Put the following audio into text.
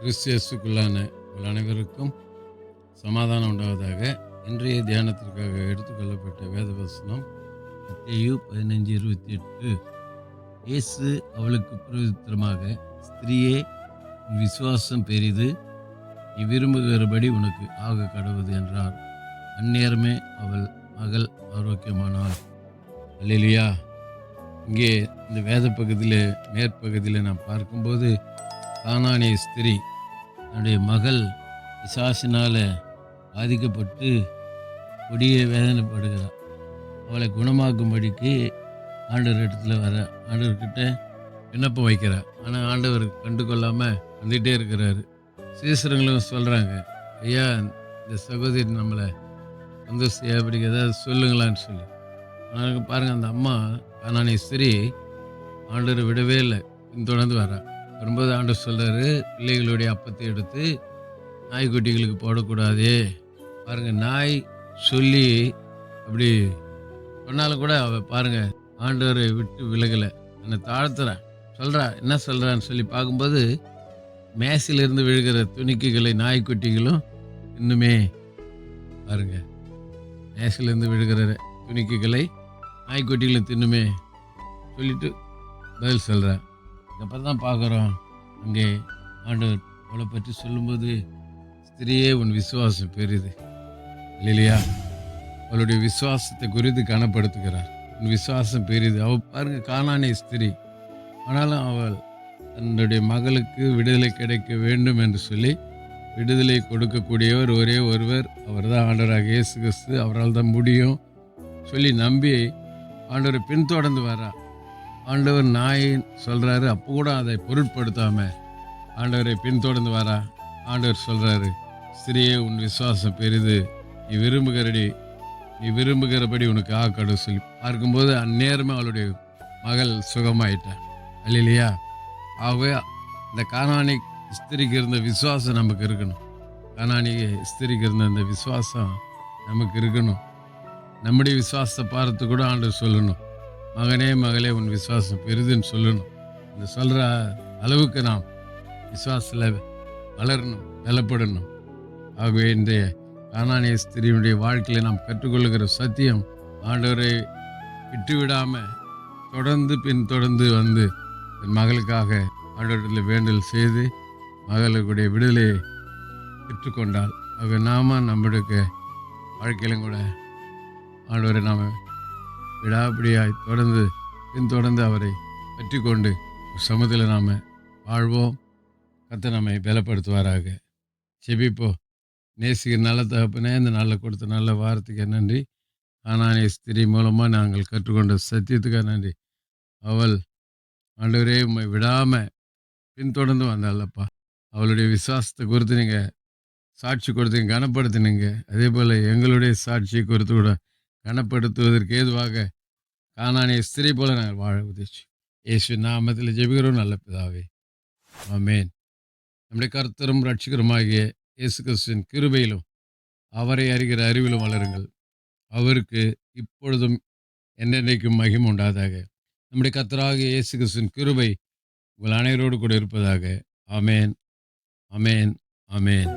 கிறிஸ்தியஸுக்குள்ளான உங்கள் அனைவருக்கும் சமாதானம் உண்டாவதாக. இன்றைய தியானத்திற்காக எடுத்துக்கொள்ளப்பட்ட வேத மத்தியு பதினஞ்சு இருபத்தி எட்டு இயேசு அவளுக்கு பிரவித்திரமாக ஸ்திரீயே உன் விசுவாசம் பெரிது நீ விரும்புகிறபடி உனக்கு ஆக கடவுது என்றார். அந்நேரமே அவள் மகள் ஆரோக்கியமானாள். அல்லேலூயா இங்கே இந்த வேத பகுதியில் மேற்பகுதியில் நாம் பார்க்கும்போது கானானிய ஸ்திரீ தன்னுடைய மகள் பிசாசினால் பாதிக்கப்பட்டு கொடிய வேதனைப்படுகிறார் அவளை குணமாக்கும்படிக்கு ஆண்டவர் இடத்துல வர ஆண்டவர்கிட்ட விண்ணப்பம் வைக்கிறார். ஆனால் ஆண்டவர் கண்டு கொள்ளாமல் வந்துகிட்டே இருக்கிறாரு. சீசரங்களும் சொல்கிறாங்க ஐயா இந்த சகோதரி நம்மளை சந்தோஷம் அப்படி ஏதாவது சொல்லுங்களான்னு சொல்லி. ஆனால் பாருங்கள் அந்த அம்மா கானானிய ஸ்திரீ ஆண்டவர் விடவே இல்லை. பின்தொடர்ந்து வரான் ஒன்பது ஆண்டவர் சொல்கிறாரு பிள்ளைகளுடைய அப்பத்தை எடுத்து நாய்க்குட்டிகளுக்கு போடக்கூடாதே. பாருங்கள் நாய் சொல்லி அப்படி சொன்னாலும் கூட அவ பாருங்க ஆண்டவரை விட்டு விலகலை. என்னை தாழ்த்துறேன் சொல்கிறா என்ன சொல்கிறான்னு சொல்லி பார்க்கும்போது மேசிலிருந்து விழுகிற துணிக்குகளை நாய்க்குட்டிகளும் இன்னுமே பாருங்க மேசிலிருந்து விழுகிற துணிக்குகளை நாய்க்குட்டிகளும் தின்னுமே சொல்லிட்டு பதில் சொல்கிறேன் அதுக்கப்புறம் தான் பார்க்குறோம். அங்கே ஆண்டவர் அவளை பற்றி சொல்லும்போது ஸ்திரியே உன் விசுவாசம் பெரியுது இல்லையா அவளுடைய விசுவாசத்தை குறித்து கனப்படுத்துகிறார். உன் விசுவாசம் பெரியது அவள் பாருங்க காணானே ஸ்திரி. ஆனாலும் அவள் தன்னுடைய மகளுக்கு விடுதலை கிடைக்க வேண்டும் என்று சொல்லி விடுதலை கொடுக்கக்கூடியவர் ஒரே ஒருவர். அவர் தான் ஆண்டவராக இயேசு கிறிஸ்து. அவரால் தான் முடியும். சொல்லி நம்பி ஆண்டவரை பின்தொடர்ந்து வரார் ஆண்டவர் நாய் சொல்கிறாரு அப்போ கூட அதை பொருட்படுத்தாமல் ஆண்டவரை பின்தொடர்ந்து வரா. ஆண்டவர் சொல்கிறாரு ஸ்திரியே உன் விசுவாசம் பெரிது. நீ விரும்புகிறடி நீ விரும்புகிறபடி உனக்கு ஆக்கடு சொல்லி. பார்க்கும்போது அந்நேரமே அவளுடைய மகள் சுகமாயிட்டான் இல்லையா ஆகவே இந்த காணானி ஸ்திரிக்கு இருந்த விசுவாசம் நமக்கு இருக்கணும். காணானி ஸ்திரிக்கு இருந்த அந்த விசுவாசம் நமக்கு இருக்கணும். நம்முடைய விசுவாசத்தை பார்த்து கூட ஆண்டவர் சொல்லணும். மகனே மகளே உன் விசுவாசம் பெரிதுன்னு சொல்லணும். இந்த சொல்கிற அளவுக்கு நாம் விசுவாசத்தில் வளரணும் பலப்படணும் ஆகவே இந்த காணானிய ஸ்திரியுடைய வாழ்க்கையில் நாம் கற்றுக்கொள்கிற சத்தியம் ஆண்டவரை விட்டுவிடாமல் தொடர்ந்து பின் தொடர்ந்து வந்து என் மகளுக்காக ஆண்டவரத்தில் வேண்டல் செய்து மகளுடைய விடுதலையை பெற்றுக்கொண்டால் ஆக நாம நம்மளுக்கு வாழ்க்கையிலும் கூட ஆண்டவரை நாம் விடாபிடியாய் தொடர்ந்து பின்தொடர்ந்து அவரை பற்றி கொண்டு சமத்தில் நாம் வாழ்வோம். கத்த நம்மை பலப்படுத்துவாராக. செபிப்போ நேசிக்கிற நல்ல தகப்பனே இந்த நல்ல கொடுத்த நல்ல வாரத்துக்கு நன்றி. ஆனானே ஸ்திரி மூலமாக நாங்கள் கற்றுக்கொண்ட சத்தியத்துக்காக நன்றி. அவள் ஆண்டவரே உண்மை விடாமல் பின்தொடர்ந்து வந்தாளப்பா. அவளுடைய விசுவாசத்தை குறித்து நீங்கள் சாட்சி கொடுத்து கனப்படுத்தினீங்க. அதே போல் எங்களுடைய சாட்சியை குறித்து கூட கனப்படுத்துவதற்கு ஏதுவாக காணானிய ஸ்திரீ போல நாங்கள் வாழ உதவிச்சு இயேசு நாமத்தில் ஜெபிக்கிறோம் நல்ல பிதாவே. ஆமேன். நம்முடைய கர்த்தரும் ரட்சிகருமாகிய இயேசு கிறிஸ்துவின் கிருபையிலும் அவரை அறிகிற அறிவிலும் வளருங்கள். அவருக்கு இப்பொழுதும் என்னென்னைக்கும் மகிமை உண்டாதாக. நம்முடைய கர்த்தராகிய இயேசு கிறிஸ்துவின் கிருபை உங்கள் அனைவரோடு கூட இருப்பதாக. ஆமேன். அமேன் அமேன்